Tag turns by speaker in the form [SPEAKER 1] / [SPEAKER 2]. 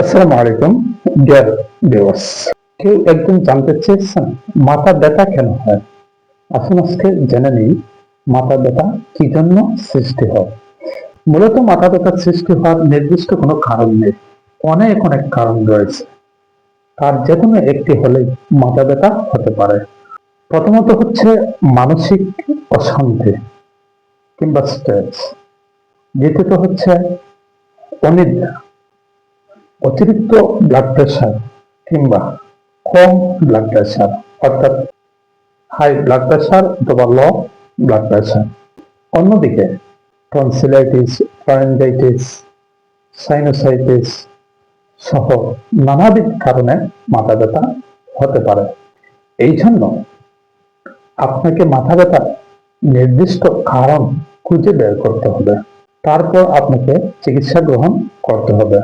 [SPEAKER 1] আসসালামু আলাইকুম dear viewers কেউ একজন জানতে চেয়েছেন, মাথা ব্যথা কেন হয়? আসুন আজকে জেনে মাথা ব্যথা কি জন্য সৃষ্টি হয়? মূলত মাথা ব্যথা সৃষ্টি হওয়ার নির্দিষ্ট কোনো কারণ নেই। অনেক অনেক কারণ রয়েছে। তার যে কোনো একটি হলেই মাথা ব্যথা হতে পারে। প্রথমত হচ্ছে মানসিক অশান্তি কিংবা স্ট্রেস দ্বিতীয়ত হচ্ছে অনিদ্রা। অতিরিক্ত ব্লাড প্রেশার কিংবা কম ব্লাড প্রেশার অর্থাৎ হাই ব্লাড প্রেশার অথবা লো ব্লাড প্রেশার অন্যদিকে টনসিলাইটিস ফারেঞ্জাইটিস সাইনোসাইটিস সহ নানাবিধ কারণে মাথা ব্যথা হতে পারে। এই জন্য আপনাকে মাথা ব্যথার নির্দিষ্ট কারণ খুঁজে বের করতে হবে। তারপর আপনাকে চিকিৎসা গ্রহণ করতে হবে।